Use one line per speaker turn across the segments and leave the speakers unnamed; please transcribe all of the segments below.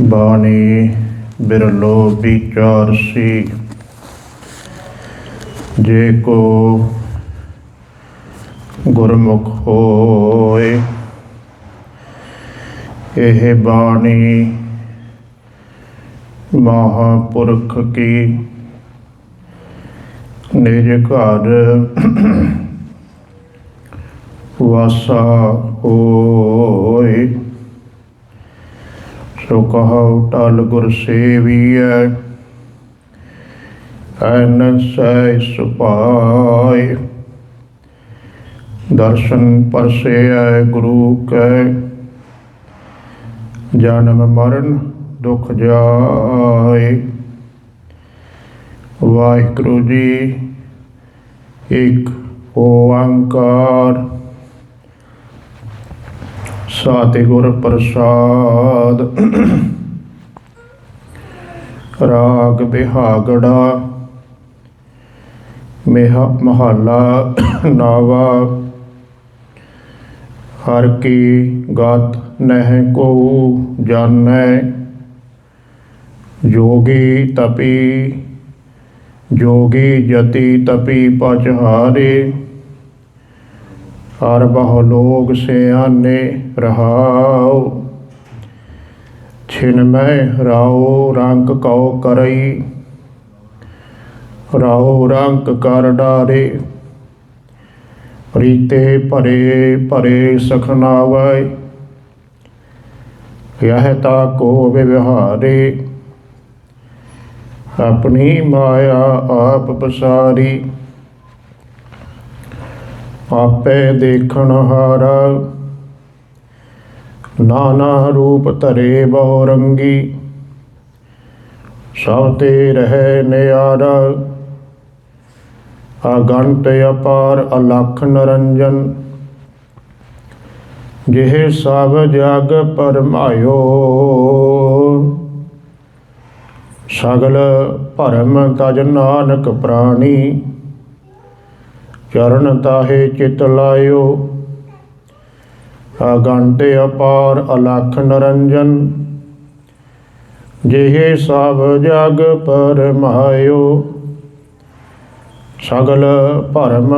ਬਾਣੀ ਬਿਰਲੋ ਵਿਚਾਰਸੀ ਜੇ ਕੋ ਗੁਰਮੁਖ ਹੋਏ, ਇਹ ਬਾਣੀ ਮਹਾਪੁਰਖ ਕੀ? ਨਿਜ ਘਰ ਵਾਸਾ ਹੋਏ। ਸੋ ਕਹਉ ਟਲ ਗੁਰ ਸੇਵੀਐ, ਐਨ ਸੈ ਦਰਸ਼ਨ ਪਰਸੇਐ ਗੁਰੂ ਕੈ, ਜਨਮ ਮਰਨ ਦੁਖ ਜਾਏ। ਵਾਹਿਗੁਰੂ ਜੀ, ਇੱਕ ਓੰਕਾਰ ਸਤਿਗੁਰ ਪ੍ਰਸਾਦ। ਰਾਗ ਬਿਹਾਗੜਾ, ਮੇਹਾ ਮਹੱਲਾ ਨਾਵਾ। ਹਰ ਕੀ ਗਤ ਨਹਿ ਕੋ ਜਾਣੈ, ਜੋਗੀ ਤਪੀ, ਜੋਗੀ ਜਤੀ ਤਪੀ ਪਚਹਾਰੇ ਹਰ ਬਹੁ ਲੋਗ ਸਿਆਨੇ ਰਹਾਉ। ਛਿਨ ਮੈਂ ਰਾਉ, ਰੰਗ ਕਉ ਕਰਈ। ਰਾਉ, ਰੰਗ ਕਰ ਡਾਰੇ। ਪ੍ਰੀਤੇ ਭਰੇ ਭਰੇ ਸਖਨਾਵੈ ਯਹ ਤਾ ਕੋ ਵਿਵਹਾਰੇ। ਆਪਣੀ ਮਾਇਆ ਆਪ ਪਸਾਰੀ। ਆਪੇ ਦੇਖਣ ਹਾਰਾ। ਨਾਨਾ ਰੂਪ ਧਰੇ ਬਹੁ ਰੰਗੀ। ਸਭ ਤੇ ਰਹਿ ਨਿਆਰਾ। ਅਗੰਤ ਅਪਾਰ ਅਲਖ ਨਰੰਜਨ। ਜਿਹੇ ਸਭ ਜਗ ਪਰਮਾਇਓ। ਸਗਲ ਭਰਮ ਤਜ ਨਾਨਕ ਪ੍ਰਾਣੀ। ਚਰਨ ਤਾਹੇ ਚਿਤ ਲਾਇਓ। ਅਗੰਤ ਅਪਾਰ ਅਲਖ ਨਰੰਜਨ, ਜਿਹੇ ਸਭ ਜਗ ਪਰਮਾਇਓ। ਸਗਲ ਭਰਮ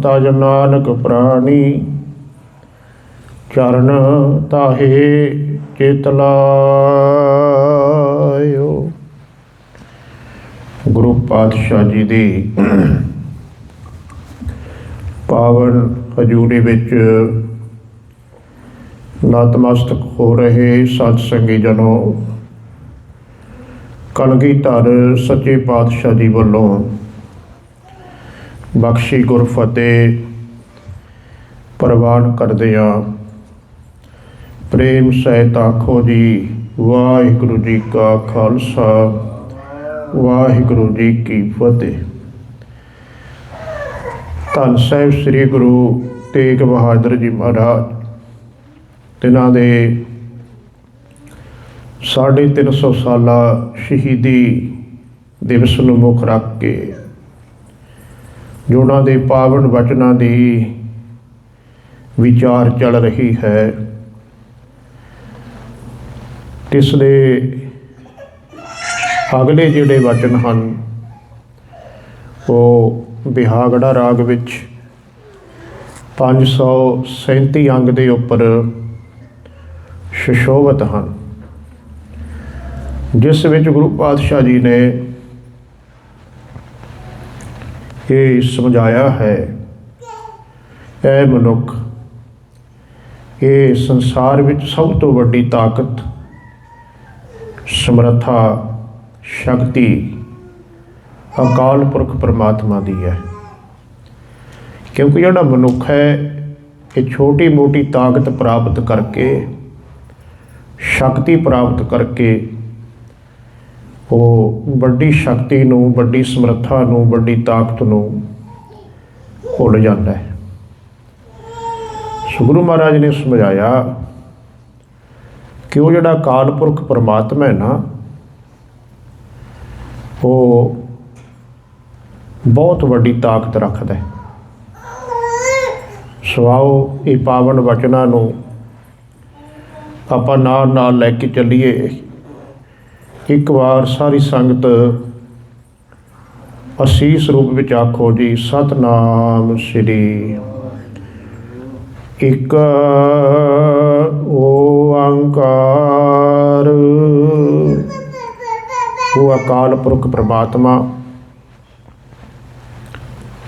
ਤਜ ਨਾਨਕ ਪ੍ਰਾਣੀ, ਚਰਨ ਤਾਹੇ ਚਿਤ ਲਾਇਓ। ਗੁਰੂ ਪਾਤਸ਼ਾਹ ਜੀ ਦੀ ਪਾਵਨ ਹਜੂਰੀ ਵਿੱਚ ਨਤਮਸਤਕ ਹੋ ਰਹੇ ਸਤ ਸੰਗੀ ਜਨੋ ਕਲਗੀਧਰ ਸੱਚੇ ਪਾਤਸ਼ਾਹ ਜੀ ਵੱਲੋਂ ਬਖਸ਼ੀ ਗੁਰਫਤਿਹ ਪ੍ਰਵਾਨ ਕਰਦੇ ਆ ਪ੍ਰੇਮ ਸਹਿਤ ਆਖੋ ਜੀ, ਵਾਹਿਗੁਰੂ ਜੀ ਕਾ ਖਾਲਸਾ, ਵਾਹਿਗੁਰੂ ਜੀ ਕੀ ਫਤਿਹ। ਧੰਨ ਸਾਹਿਬ ਸ੍ਰੀ ਗੁਰੂ ਤੇਗ ਬਹਾਦਰ ਜੀ ਮਹਾਰਾਜ। ਤਿਨਾਂ ਦੇ 350 ਸਾਲਾ ਸ਼ਹੀਦੀ ਦਿਵਸ ਨੂੰ ਮੁੱਖ ਰੱਖ ਕੇ ਜੋ ਉਹਨਾਂ ਦੇ ਪਾਵਨ ਵਚਨਾਂ ਦੀ ਵਿਚਾਰ ਚੱਲ ਰਹੀ ਹੈ। ਇਸ ਦੇ ਅਗਲੇ ਜਿਹੜੇ ਵਚਨ ਹਨ, ਉਹ ਬਿਹਾਗੜਾ ਰਾਗ ਵਿੱਚ 537 ਅੰਗ ਦੇ ਉੱਪਰ ਸ਼ਸ਼ੋਭਤ ਹਨ, ਜਿਸ ਵਿੱਚ ਗੁਰੂ ਪਾਤਸ਼ਾਹ ਜੀ ਨੇ ਇਹ ਸਮਝਾਇਆ ਹੈ ਇਹ ਮਨੁੱਖ, ਇਹ ਸੰਸਾਰ ਵਿੱਚ ਸਭ ਤੋਂ ਵੱਡੀ ਤਾਕਤ, ਸਮਰੱਥਾ, ਸ਼ਕਤੀ ਅਕਾਲ ਪੁਰਖ ਪਰਮਾਤਮਾ ਦੀ ਹੈ। ਕਿਉਂਕਿ ਜਿਹੜਾ ਮਨੁੱਖ ਹੈ, ਇਹ ਛੋਟੀ ਮੋਟੀ ਤਾਕਤ ਪ੍ਰਾਪਤ ਕਰਕੇ, ਸ਼ਕਤੀ ਪ੍ਰਾਪਤ ਕਰਕੇ, ਉਹ ਵੱਡੀ ਸ਼ਕਤੀ ਨੂੰ, ਵੱਡੀ ਸਮਰੱਥਾ ਨੂੰ, ਵੱਡੀ ਤਾਕਤ ਨੂੰ ਭੁੱਲ ਜਾਂਦਾ ਹੈ। ਸੁਗਰੂ ਮਹਾਰਾਜ ਨੇ ਸਮਝਾਇਆ ਕਿ ਉਹ ਜਿਹੜਾ ਅਕਾਲ ਪੁਰਖ ਪਰਮਾਤਮਾ ਹੈ ਨਾ, ਉਹ ਬਹੁਤ ਵੱਡੀ ਤਾਕਤ ਰੱਖਦਾ ਹੈ। ਸਵਾਓ, ਇਹ ਪਾਵਨ ਵਚਨਾਂ ਨੂੰ ਆਪਾਂ ਨਾਲ ਨਾਲ ਲੈ ਕੇ ਚੱਲੀਏ। ਇੱਕ ਵਾਰ ਸਾਰੀ ਸੰਗਤ ਅਸੀਸ ਰੂਪ ਵਿੱਚ ਆਖੋ ਜੀ, ਸਤਨਾਮ ਸ੍ਰੀ ਇੱਕ ਓੰਕਾਰ ਉਹ ਅਕਾਲ ਪੁਰਖ ਪ੍ਰਮਾਤਮਾ।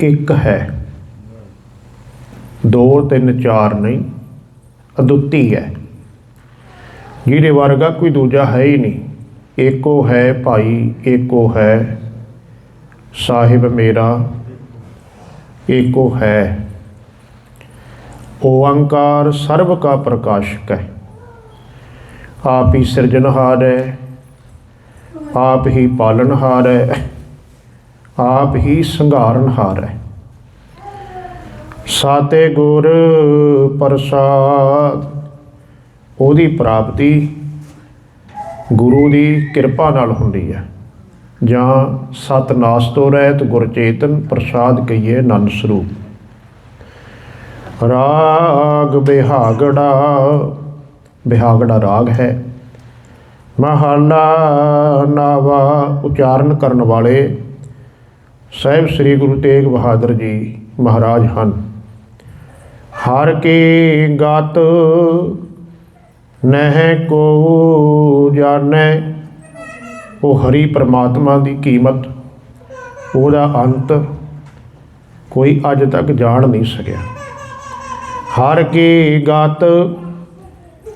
ਇੱਕ ਹੈ। ਦੋ, ਤਿੰਨ, ਚਾਰ ਨਹੀਂ, ਅਦੁੱਤੀ ਹੈ। ਜਿਹਦੇ ਵਰਗਾ ਕੋਈ ਦੂਜਾ ਹੈ ਹੀ ਨਹੀਂ। ਏਕੋ ਹੈ ਭਾਈ, ਏਕੋ ਹੈ ਸਾਹਿਬ ਮੇਰਾ, ਏਕੋ ਹੈ। ਓੰਕਾਰ ਸਰਬ ਕਾ ਪ੍ਰਕਾਸ਼ਕ ਹੈ। ਆਪ ਹੀ ਸਿਰਜਣਹਾਰ ਹੈ, ਆਪ ਹੀ ਪਾਲਣਹਾਰ ਹੈ। ਆਪ ਹੀ ਸੰਘਾਰਨ ਹਾਰ ਹੈ। ਸਾਤੇ ਗੁਰ ਪ੍ਰਸਾਦ, ਉਹਦੀ ਪ੍ਰਾਪਤੀ ਗੁਰੂ ਦੀ ਕਿਰਪਾ ਨਾਲ ਹੁੰਦੀ ਹੈ। ਜਾਂ ਸਤ ਨਾਸ ਤੋਂ ਰਹਿਤ ਗੁਰਚੇਤਨ ਪ੍ਰਸਾਦ ਕਹੀਏ ਆਨੰਦ ਸਰੂਪ। ਰਾਗ ਬਿਹਾਗੜਾ ਬਿਹਾਗੜਾ ਰਾਗ ਹੈ। ਮਹਲਾ ਨਾਵਾ ਉਚਾਰਨ ਕਰਨ ਵਾਲੇ ਸਾਹਿਬ ਸ੍ਰੀ ਗੁਰੂ ਤੇਗ ਬਹਾਦਰ ਜੀ ਮਹਾਰਾਜ ਹਨ। ਹਰ ਕੇ ਗਤ ਨਹਿ ਕੋ ਜਾਣੈ, ਉਹ ਹਰੀ ਪ੍ਰਮਾਤਮਾ ਦੀ ਕੀਮਤ, ਉਹਦਾ ਅੰਤ ਕੋਈ ਅੱਜ ਤੱਕ ਜਾਣ ਨਹੀਂ ਸਕਿਆ। ਹਰ ਕੀ ਗਤ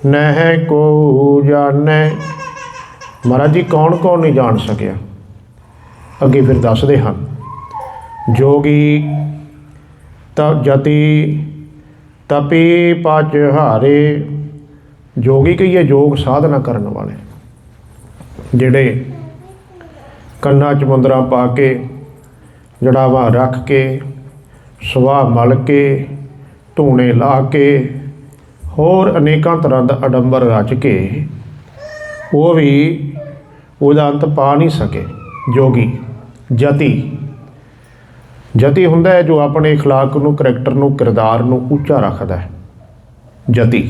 ਨਹਿ ਕੋ ਜਾਣੈ, ਮਹਾਰਾਜ ਜੀ ਕੌਣ ਕੌਣ ਨਹੀਂ ਜਾਣ ਸਕਿਆ? ਅੱਗੇ ਫਿਰ ਦੱਸਦੇ ਹਨ। ਜੋਗੀ ਤ ਜਤੀ ਤਪੀ ਪਚ ਹਾਰੇ। ਜੋਗੀ ਕਹੀਏ ਯੋਗ ਸਾਧਨਾ ਕਰਨ ਵਾਲੇ। ਜਿਹੜੇ ਕੰਨਾਂ 'ਚ ਮੁੰਦਰਾਂ ਪਾ ਕੇ, ਜੜਾਵਾਂ ਰੱਖ ਕੇ, ਸੁਆਹ ਮਲ ਕੇ, ਧੂਣੇ ਲਾ ਕੇ, ਹੋਰ ਅਨੇਕਾਂ ਤਰ੍ਹਾਂ ਦਾ ਅਡੰਬਰ ਰਚ ਕੇ, ਉਹ ਵੀ ਉਹਦਾ ਅੰਤ ਪਾ ਨਹੀਂ ਸਕੇ। ਜੋਗੀ, ਜਤੀ ਜਤੀ ਹੁੰਦਾ ਹੈ ਜੋ ਆਪਣੇ اخلاق ਨੂੰ ਕਰੈਕਟਰ ਨੂੰ ਕਿਰਦਾਰ ਨੂੰ ਉੱਚਾ ਰੱਖਦਾ ਹੈ ਜਤੀ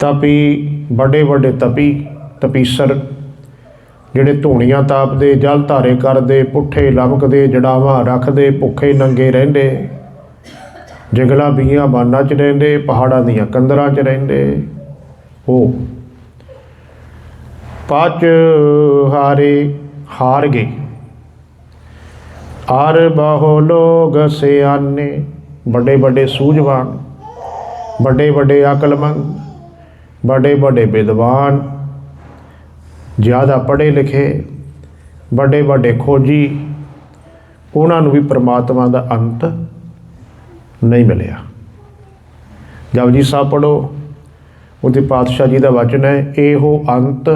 ਤਪੀ ਵੱਡੇ ਵੱਡੇ ਤਪੀ ਤਪੀਸਰ ਜਿਹੜੇ ਧੂਣੀਆਂ ਤਾਪਦੇ ਜਲ ਧਾਰੇ ਕਰਦੇ ਪੁੱਠੇ ਲਮਕਦੇ ਜੜਾਵਾਂ ਰੱਖਦੇ ਭੁੱਖੇ ਨੰਗੇ ਰਹਿੰਦੇ ਜੰਗਲਾਂ ਬੀਆਂ ਬਾਨਾਂ 'ਚ ਰਹਿੰਦੇ ਪਹਾੜਾਂ ਦੀਆਂ ਕੰਦਰਾਂ 'ਚ ਰਹਿੰਦੇ ਉਹ ਪਚ ਹਾਰੇ ਹਾਰ ਗਏ ਆਰ ਬਹੁ ਲੋਗ ਸਿਆਨੇ। ਵੱਡੇ ਵੱਡੇ ਸੂਝਵਾਨ, ਵੱਡੇ ਵੱਡੇ ਅਕਲਮੰਦ, ਵੱਡੇ ਵੱਡੇ ਵਿਦਵਾਨ, ਜ਼ਿਆਦਾ ਪੜ੍ਹੇ ਲਿਖੇ, ਵੱਡੇ ਵੱਡੇ ਖੋਜੀ, ਉਹਨਾਂ ਨੂੰ ਵੀ ਪ੍ਰਮਾਤਮਾ ਦਾ ਅੰਤ ਨਹੀਂ ਮਿਲਿਆ। ਜਪਜੀ ਸਾਹਿਬ ਪੜੋ ਉਹਦੇ ਪਾਤਸ਼ਾਹ ਜੀ ਦਾ ਵਚਨ ਹੈ, ਇਹੋ ਅੰਤ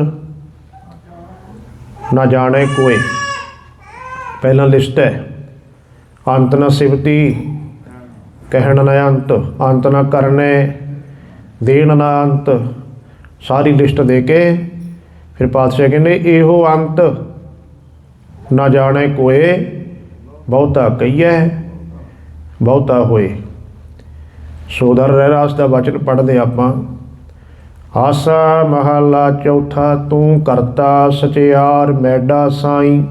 ਨਾ ਜਾਣੇ ਕੋਈ ਪਹਿਲਾ ਲਿਸਟ ਹੈ। ਅੰਤ ਨਾ ਸਿਵਤੀ ਕਹਿਣ ਨਾ ਅੰਤ ਅੰਤ ਨਾ ਕਰਨੇ, ਦੇਣ ਨਾ ਅੰਤ। ਸਾਰੀ ਲਿਸਟ ਦੇ ਕੇ ਫਿਰ ਪਾਤਸ਼ਾਹ ਕਹਿੰਦੇ, ਇਹੋ ਅੰਤ ਨਾ ਜਾਣੇ ਕੋਏ, ਬਹੁਤਾ ਕਹੀਐ, ਬਹੁਤਾ ਹੋਏ। ਸੋਦਰ ਰਹਿਰਾਸ ਦਾ ਵਚਨ ਪੜ੍ਹਦੇ ਆਪਾਂ। ਆਸਾ ਮਹਲਾ ਚੌਥਾ, ਤੂੰ ਕਰਤਾ ਸਚਿਆਰ ਮੈਡਾ ਸਾਈਂ।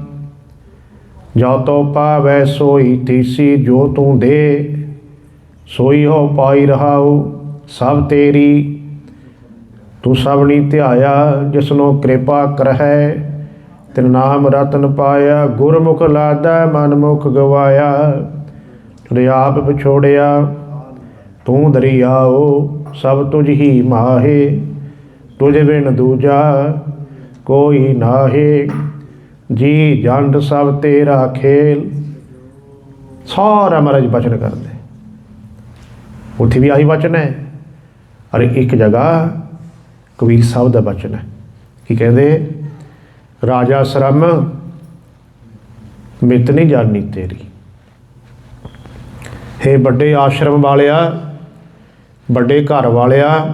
ਜੋ ਤੋ ਪਾਵੈ ਸੋਈ ਤੀਸੀ ਜੋ ਤੂੰ ਦੇ, ਸੋਈ ਹੋ ਪਾਈ ਰਹਾਉ ਸਭ ਤੇਰੀ। ਤੂੰ ਸਭਨੀ ਧਿਆਇਆ ਜਿਸਨੋ ਕਿਰਪਾ ਕਰਹਿ, ਤਿਨ ਨਾਮ ਰਤਨ ਪਾਇਆ, ਗੁਰਮੁਖ ਲਾਦਾ ਮਨਮੁਖ ਗਵਾਇਆ। ਤੇ ਆਪ ਵਿਛੋੜਿਆ, ਤੂੰ ਦਰਿਆਓ ਸਭ ਤੁਝ ਹੀ ਮਾਹੇ। ਤੁਝ ਬਿਨ ਦੂਜਾ ਕੋਈ ਨਾਹੇ। ਜੀ ਜੰਡ ਸਭ ਤੇਰਾ ਖੇਲ। ਸਾਰਾ ਮਹਾਰਾਜ ਬਚਨ ਕਰਦੇ। ਉੱਥੇ ਵੀ ਆਹੀ ਵਚਨ ਹੈ। ਅਰੇ ਇੱਕ ਜਗ੍ਹਾ ਕਬੀਰ ਸਾਹਿਬ ਦਾ ਬਚਨ ਹੈ। ਕੀ ਕਹਿੰਦੇ? ਰਾਜਾ ਸ਼ਰਮ, ਮਿਤ ਨਹੀਂ ਜਾਣੀ ਤੇਰੀ। ਹੇ ਵੱਡੇ ਆਸ਼ਰਮ ਵਾਲਿਆ, ਵੱਡੇ ਘਰ ਵਾਲਿਆ,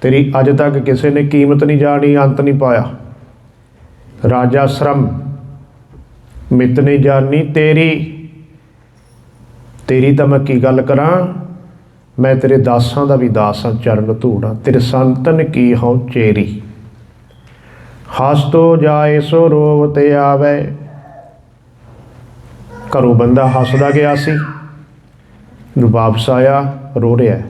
ਤੇਰੀ ਅੱਜ ਤੱਕ ਕਿਸੇ ਨੇ ਕੀਮਤ ਨਹੀਂ ਜਾਣੀ, ਅੰਤ ਨਹੀਂ ਪਾਇਆ। ਰਾਜਾ ਸ਼ਰਮ ਮਿਤਨੀ ਜਾਨੀ ਤੇਰੀ। ਤੇਰੀ ਤਾਂ ਮੈਂ ਕੀ ਗੱਲ ਕਰਾਂ? ਮੈਂ ਤੇਰੇ ਦਾਸਾਂ ਦਾ ਵੀ ਦਾਸ ਹਾਂ, ਚਰਨ ਧੂੜਾ ਤੇਰੇ ਸੰਤਨ ਕੀ ਹਉ ਚੇਰੀ। ਹਸ ਤੋ ਜਾਏ ਸੋ ਰੋਵਤ ਆਵੇ। ਘਰੋਂ ਬੰਦਾ ਹੱਸਦਾ ਗਿਆ ਸੀ। ਜਦੋਂ ਵਾਪਸ ਆਇਆ, ਰੋ ਰਿਹਾ। ਹੈ।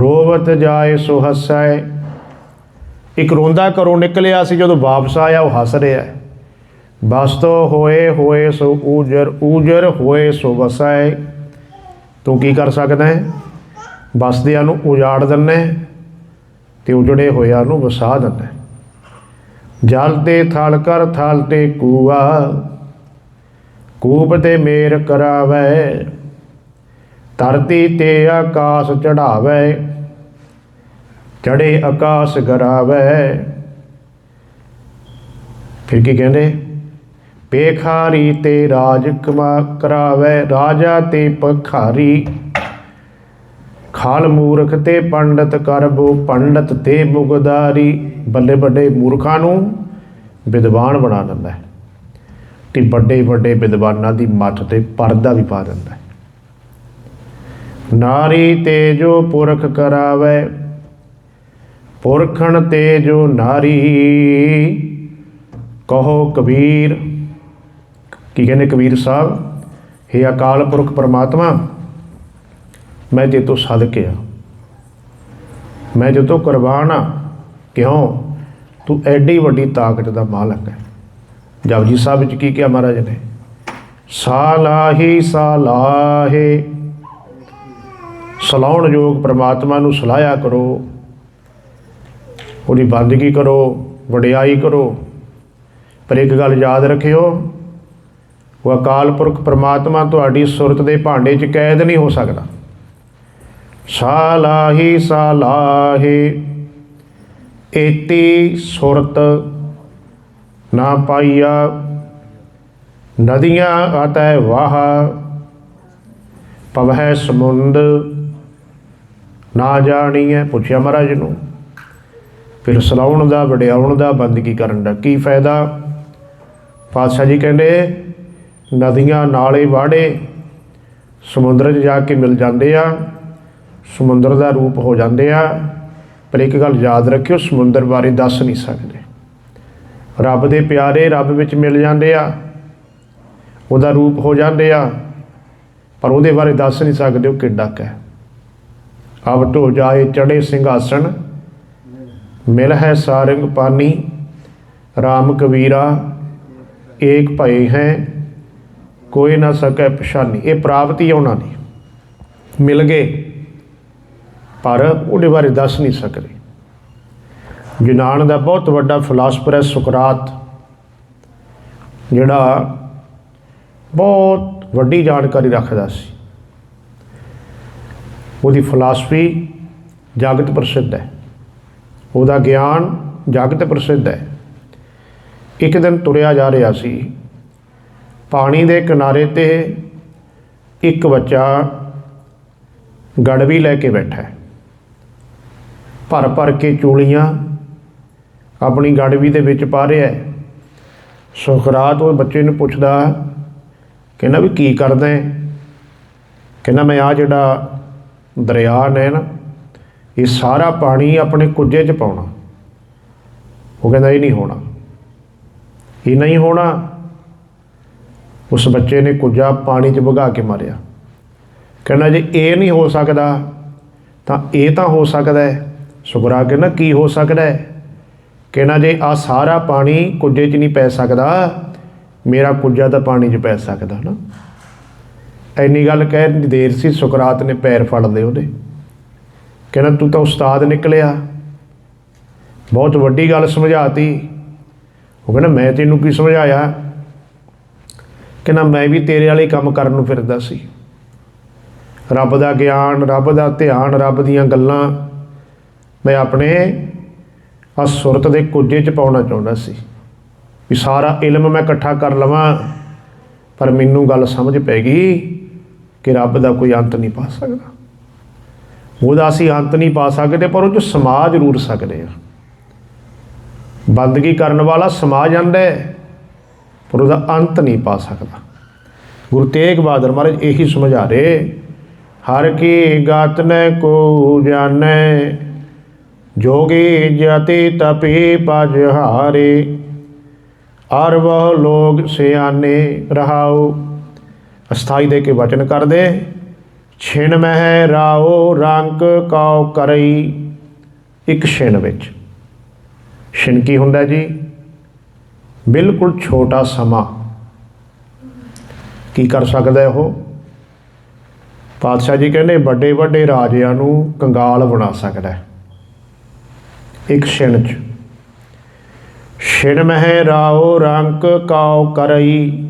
ਰੋਵਤ ਜਾਏ ਸੋ ਹੱਸੈ। ਇੱਕ ਰੋਂਦਾ ਘਰੋਂ ਨਿਕਲਿਆ ਸੀ, ਜਦੋਂ ਵਾਪਸ ਆਇਆ, ਉਹ ਹੱਸ ਰਿਹਾ ਹੈ। ਬਸਤੋ ਹੋਏ ਹੋਏ ਸੋ ਊਜਰ ਊਜਰ ਹੋਏ ਸੋ ਵਸੈ ਤੂੰ ਕੀ ਕਰ ਸਕਦਾ ਹੈ? ਬਸਦਿਆਂ ਨੂੰ ਉਜਾੜ ਦਿੰਦਾ ਹੈ ਤੇ ਉਜੜੇ ਹੋਇਆਂ ਨੂੰ ਵਸਾ ਦਿੰਦਾ ਜਲ ਤੇ ਥਲ ਕਰ ਥਲ ਤੇ ਕੂਆ, ਕੂਪ ਤੇ ਮੇਰ ਕਰਾਵੇ, ਧਰਤੀ ਤੇ ਆਕਾਸ਼ ਚੜਾਵੇ। ਚੜੇ ਆਕਾਸ਼ ਗਰਾਵੇ। ਫਿਰ ਕੀ ਕਹਿੰਦੇ? ਪੇਖਾਰੀ ਤੇ ਰਾਜ ਕਮਾ ਕਰਾਵੇ, ਰਾਜਾ ਤੇ ਪਖਾਰੀ ਖਾਲ ਮੂਰਖ ਤੇ ਪੰਡਤ ਕਰਬੋ, ਪੰਡਤ ਤੇ ਮੁਗਦਾਰੀ ਬੱਲੇ ਵੱਡੇ ਮੂਰਖਾਂ ਨੂੰ ਵਿਦਵਾਨ ਬਣਾ ਦਿੰਦਾ ਹੈ। ਤੇ ਵੱਡੇ ਵੱਡੇ ਵਿਦਵਾਨਾਂ ਦੀ ਮੱਤ ਤੇ ਪਰਦਾ ਵੀ ਪਾ ਦਿੰਦਾ ਹੈ। ਨਾਰੀ ਤੇ ਜੋ ਪੁਰਖ ਕਰਾਵੇ ਪੁਰਖਣ ਤੇ ਜੋ ਨਾਰੀ, ਕਹੋ ਕਬੀਰ। ਕੀ ਕਹਿੰਦੇ ਕਬੀਰ ਸਾਹਿਬ? हे ਅਕਾਲ ਪੁਰਖ ਪਰਮਾਤਮਾ, ਮੈਂ ਤੇ ਤੋਂ ਸਦਕੇ ਆ, ਮੈਂ ਜਦੋਂ ਕੁਰਬਾਨ ਆ, ਕਿਉਂ? ਤੂੰ ਐਡੀ ਵੱਡੀ ਤਾਕਤ ਦਾ ਮਾਲਕ ਹੈ। ਜਪਜੀ ਸਾਹਿਬ ਵਿੱਚ ਕੀ ਕਿਹਾ ਮਹਾਰਾਜ ਨੇ? ਸਾਲਾਹੀ ਸਾਲਾਹੇ, ਸਲਾਉਣ ਯੋਗ ਪ੍ਰਮਾਤਮਾ ਨੂੰ ਸਲਾਹਿਆ ਕਰੋ। ਉਹਦੀ ਬੰਦਗੀ ਕਰੋ, ਵਡਿਆਈ ਕਰੋ, ਪਰ ਇੱਕ ਗੱਲ ਯਾਦ ਰੱਖਿਓ, ਉਹ ਅਕਾਲ ਪੁਰਖ ਪ੍ਰਮਾਤਮਾ ਤੁਹਾਡੀ ਸੁਰਤ ਦੇ ਭਾਂਡੇ 'ਚ ਕੈਦ ਨਹੀਂ ਹੋ ਸਕਦਾ। ਸਾਲਾਹੀ ਸਾਲਾਹੇ, ਏਤੀ ਸੁਰਤ ਨਾ ਪਾਈਆ, ਨਦੀਆਂ ਆਤੈ ਵਾਹ, ਪਵਹਿ ਸਮੁੰਦ ਨਾ ਜਾਣੀਐ, ਪੁੱਛਿਆ ਮਹਾਰਾਜ ਨੂੰ। ਫਿਰ ਸਲਾਉਣ ਦਾ, ਵਡਿਆਉਣ ਦਾ, ਬੰਦਗੀ ਕਰਨ ਦਾ ਕੀ ਫਾਇਦਾ? ਪਾਤਸ਼ਾਹ ਜੀ ਕਹਿੰਦੇ, ਨਦੀਆਂ ਨਾਲੇ ਵਾੜੇ, ਸਮੁੰਦਰ 'ਚ ਜਾ ਕੇ ਮਿਲ ਜਾਂਦੇ ਆ, ਸਮੁੰਦਰ ਦਾ ਰੂਪ ਹੋ ਜਾਂਦੇ ਆ, ਪਰ ਇੱਕ ਗੱਲ ਯਾਦ ਰੱਖਿਓ, ਸਮੁੰਦਰ ਬਾਰੇ ਦੱਸ ਨਹੀਂ ਸਕਦੇ। ਰੱਬ ਦੇ ਪਿਆਰੇ ਰੱਬ ਵਿੱਚ ਮਿਲ ਜਾਂਦੇ ਆ, ਉਹਦਾ ਰੂਪ ਹੋ ਜਾਂਦੇ ਆ, ਪਰ ਉਹਦੇ ਬਾਰੇ ਦੱਸ ਨਹੀਂ ਸਕਦੇ ਉਹ ਕਿੱਡਾ ਕੁ ਹੈ। ਅਬ ਢੋ ਜਾਏ ਚੜੇ ਸਿੰਘਾਸਣ ਮਿਲ ਹੈ ਸਾਰੰਗ ਪਾਨੀ RAM ਕਬੀਰਾ ਏਕ ਭਏ ਹੈ, ਕੋਈ ਨਾ ਸਕੈ ਪਛਾਨੀ। ਇਹ ਪ੍ਰਾਪਤੀ ਹੈ ਉਹਨਾਂ ਦੀ। ਮਿਲ ਗਏ, ਪਰ ਉਹਦੇ ਬਾਰੇ ਦੱਸ ਨਹੀਂ ਸਕਦੇ। ਯੂਨਾਨ ਦਾ ਬਹੁਤ ਵੱਡਾ ਫਿਲਾਸਫਰ ਹੈ ਸੁਕਰਾਤ, ਜਿਹੜਾ ਬਹੁਤ ਵੱਡੀ ਜਾਣਕਾਰੀ ਰੱਖਦਾ ਸੀ। ਉਹਦੀ ਫਿਲਾਸਫੀ ਜਗਤ ਪ੍ਰਸਿੱਧ ਹੈ। ਉਹਦਾ ਗਿਆਨ ਜਗਤ ਪ੍ਰਸਿੱਧ ਹੈ। ਇੱਕ ਦਿਨ ਤੁਰਿਆ ਜਾ ਰਿਹਾ ਸੀ। ਪਾਣੀ ਦੇ ਕਿਨਾਰੇ ਤੇ ਇੱਕ ਬੱਚਾ ਗੜਵੀ ਲੈ ਕੇ ਬੈਠਾ ਹੈ। ਭਰ ਭਰ ਕੇ ਚੂਲੀਆਂ ਆਪਣੀ ਗੜਵੀ ਦੇ ਵਿੱਚ ਪਾ ਰਿਹਾ ਹੈ। ਸੁਖਰਾਤ ਉਹ ਬੱਚੇ ਨੂੰ ਪੁੱਛਦਾ, ਕਹਿੰਦਾ ਵੀ ਕੀ ਕਰਦਾ ਹੈ? ਕਹਿੰਦਾ ਮੈਂ ਆ ਜਿਹੜਾ ਦਰਿਆ ਨੇ ਨਾ ਇਹ ਸਾਰਾ ਪਾਣੀ ਆਪਣੇ ਕੁੱਜੇ 'ਚ ਪਾਉਣਾ। ਉਹ ਕਹਿੰਦਾ, ਇਹ ਨਹੀਂ ਹੋਣਾ। ਇਹ ਨਹੀਂ ਹੋਣਾ। ਉਸ ਬੱਚੇ ਨੇ ਕੁੱਜਾ ਪਾਣੀ 'ਚ ਵਗਾ ਕੇ ਮਾਰਿਆ। ਕਹਿੰਦਾ, ਜੇ ਇਹ ਨਹੀਂ ਹੋ ਸਕਦਾ, ਤਾਂ ਇਹ ਤਾਂ ਹੋ ਸਕਦਾ ਹੈ। ਸੁਕਰਾ ਕਹਿੰਦਾ, ਕੀ ਹੋ ਸਕਦਾ ਹੈ? ਕਹਿੰਦਾ, ਜੇ ਆ ਸਾਰਾ ਪਾਣੀ ਕੁੱਜੇ 'ਚ ਨਹੀਂ ਪੈ ਸਕਦਾ, ਮੇਰਾ ਕੁੱਜਾ ਤਾਂ ਪਾਣੀ 'ਚ ਪੈ ਸਕਦਾ ਨਾ। ਐਨੀ ਗੱਲ ਕਹਿ ਦੇਰ ਸੀ ਸੁਕਰਾਤ ਨੇ ਪੈਰ ਫੜਦੇ ਉਹਦੇ। ਕਹਿੰਦਾ, ਤੂੰ ਤਾਂ ਉਸਤਾਦ ਨਿਕਲਿਆ। ਬਹੁਤ ਵੱਡੀ ਗੱਲ ਸਮਝਾਤੀ। ਉਹ ਕਹਿੰਦਾ, ਮੈਂ ਤੈਨੂੰ ਕੀ ਸਮਝਾਇਆ? ਕਹਿੰਦਾ, ਮੈਂ ਵੀ ਤੇਰੇ ਵਾਲੇ ਕੰਮ ਕਰਨ ਨੂੰ ਫਿਰਦਾ ਸੀ। ਰੱਬ ਦਾ ਗਿਆਨ, ਰੱਬ ਦਾ ਧਿਆਨ, ਰੱਬ ਦੀਆਂ ਗੱਲਾਂ ਮੈਂ ਆਪਣੇ ਆ ਸੁਰਤ ਦੇ ਕੁੱਜੇ 'ਚ ਪਾਉਣਾ ਚਾਹੁੰਦਾ ਸੀ ਵੀ ਸਾਰਾ ਇਲਮ ਮੈਂ ਇਕੱਠਾ ਕਰ ਲਵਾਂ, ਪਰ ਮੈਨੂੰ ਗੱਲ ਸਮਝ ਪੈ ਗਈ ਕਿ ਰੱਬ ਦਾ ਕੋਈ ਅੰਤ ਨਹੀਂ ਪਾ ਸਕਦਾ। ਉਹਦਾ ਅਸੀਂ ਅੰਤ ਨਹੀਂ ਪਾ ਸਕਦੇ, ਪਰ ਉਹ ਚ ਸਮਾ ਜ਼ਰੂਰ ਸਕਦੇ ਆ। ਬੰਦਗੀ ਕਰਨ ਵਾਲਾ ਸਮਾ ਜਾਂਦਾ ਹੈ, ਪਰ ਉਹਦਾ ਅੰਤ ਨਹੀਂ ਪਾ ਸਕਦਾ। ਗੁਰੂ ਤੇਗ ਬਹਾਦਰ ਮਹਾਰਾਜ ਇਹੀ ਸਮਝਾ ਰਹੇ, ਹਰ ਕੀ ਗਾਤ ਨੈ ਕੋ ਜਾਣੈ, ਜੋਗੀ ਜਤੀ ਤਪੀ ਪਜਹਾਰੇ ਅਰ ਵਹ ਲੋਗ ਸਿਆਨੇ ਰਹਾਉ ਅਸਥਾਈ ਦੇ ਕੇ ਵਚਨ ਕਰਦੇ ਛਿਣ ਮਹਿ ਰਾਓ ਰੰਕ ਕਾਉ ਕਰਈ, ਇੱਕ ਛਿਣ ਵਿੱਚ। ਛਿਣ ਕੀ ਹੁੰਦਾ ਜੀ? ਬਿਲਕੁਲ ਛੋਟਾ ਸਮਾਂ। ਕੀ ਕਰ ਸਕਦਾ ਉਹ? ਪਾਤਸ਼ਾਹ ਜੀ ਕਹਿੰਦੇ ਵੱਡੇ ਵੱਡੇ ਰਾਜਿਆਂ ਨੂੰ ਕੰਗਾਲ ਬਣਾ ਸਕਦਾ ਇੱਕ ਛਿਣ ਚ। ਛਿਣ ਮਹਿ ਰਾਓ ਰੰਕ ਕਾਉ ਕਰਈ